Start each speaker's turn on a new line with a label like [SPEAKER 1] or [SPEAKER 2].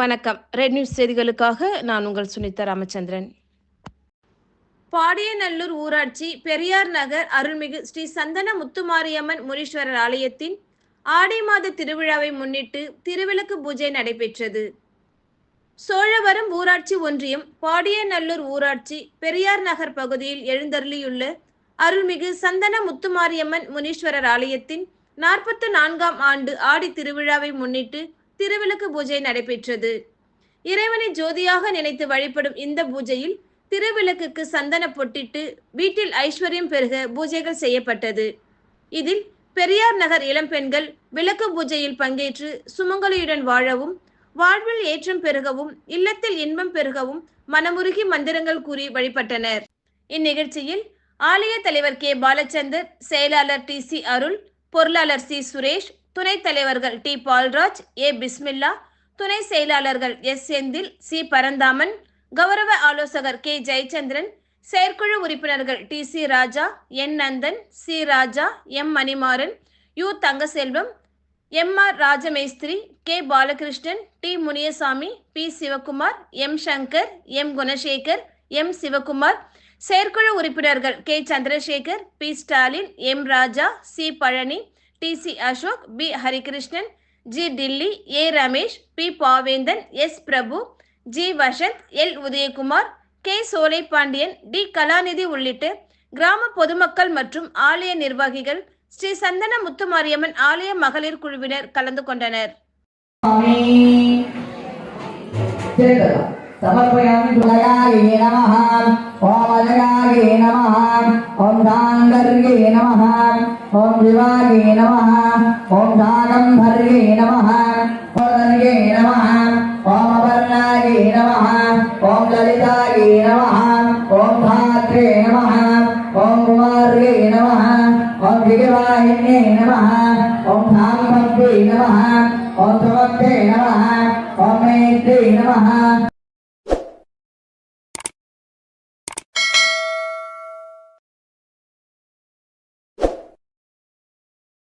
[SPEAKER 1] வணக்கம். Red news செய்திகளுக்காக நான் உங்கள் சுனிதா ராமச்சந்திரன். பாடியநல்லூர் ஊராட்சி பெரியார் நகர் அருள்மிகு ஸ்ரீ சந்தன முத்துமாரியம்மன் முனீஸ்வரர் ஆலயத்தின் ஆடி மாத திருவிழாவை முன்னிட்டு திருவிளக்கு பூஜை நடைபெற்றது. சோழவரம் ஊராட்சி ஒன்றியம் பாடியநல்லூர் ஊராட்சி பெரியார் நகர் பகுதியில் எழுந்தருளியுள்ள அருள்மிகு சந்தன முத்துமாரியம்மன் முனீஸ்வரர் ஆலயத்தின் நாற்பத்து நான்காம் ஆண்டு ஆடி திருவிழாவை முன்னிட்டு திருவிளக்கு பூஜை நடைபெற்றது. இறைவனை ஜோதியாக நினைத்து வழிபடும் இந்த பூஜையில் திருவிளக்குக்கு சந்தன பொட்டிட்டு வீட்டில் ஐஸ்வர்யம் பெருக பூஜைகள் செய்யப்பட்டது. இதில் பெரியார் நகர் இளம்பெண்கள் விளக்கு பூஜையில் பங்கேற்று சுமங்கலியுடன் வாழவும் வாழ்வில் ஏற்றம் பெருகவும் இல்லத்தில் இன்பம் பெருகவும் மனமுருகி மந்திரங்கள் கூறி வழிபட்டனர். இந்நிகழ்ச்சியில் ஆலய தலைவர் கே. பாலச்சந்தர் செயலாளர் டி. சி. அருள் பொருளாளர் சி. சுரேஷ் துணைத் தலைவர்கள் டி பால்ராஜ் ஏ பிஸ்மில்லா துணை செயலாளர்கள் எஸ் செந்தில் சி பரந்தாமன் கௌரவ ஆலோசகர் கே ஜெயச்சந்திரன் செயற்குழு உறுப்பினர்கள் T C Raja N Nandan C Raja M Manimaran U Thangaselvam M R Rajamestri K Balakrishnan T Muniyasamy P Sivakumar M Sankar M Gunasekar M Sivakumar செயற்குழு உறுப்பினர்கள் K Chandrasekar P Stalin M Raja C Palani T C Ashok P Harikrishnan G Dilli A Ramesh P Pavendhan S Prabhu G Vasanth L Udhayakumar K Solai Pandian T கலாநிதி உள்ளிட்டு கிராம பொதுமக்கள் மற்றும் ஆலய நிர்வாகிகள் ஸ்ரீ சந்தன முத்துமாரியம்மன் ஆலய மகளிர் குழுவினர் கலந்து கொண்டனர்.
[SPEAKER 2] சமர்ப்பயாமி நமஹ. ஓம் நமஹ. ஓம் தாங்கர்யே நம ஓம் திவாகே நம ஓம் தாகம்பர்யே நம ஓதன்யே நம ஓம் அபர்ணாயே நம ஓம் லலிதாயே நம ஓம் தாத்ரே நம ஓம் குமாரே நம ஓம் விகவாஹினே நம ஓம் தாம்பே நம ஓம் துவக்கே நம ஓம் மைத்ரே நம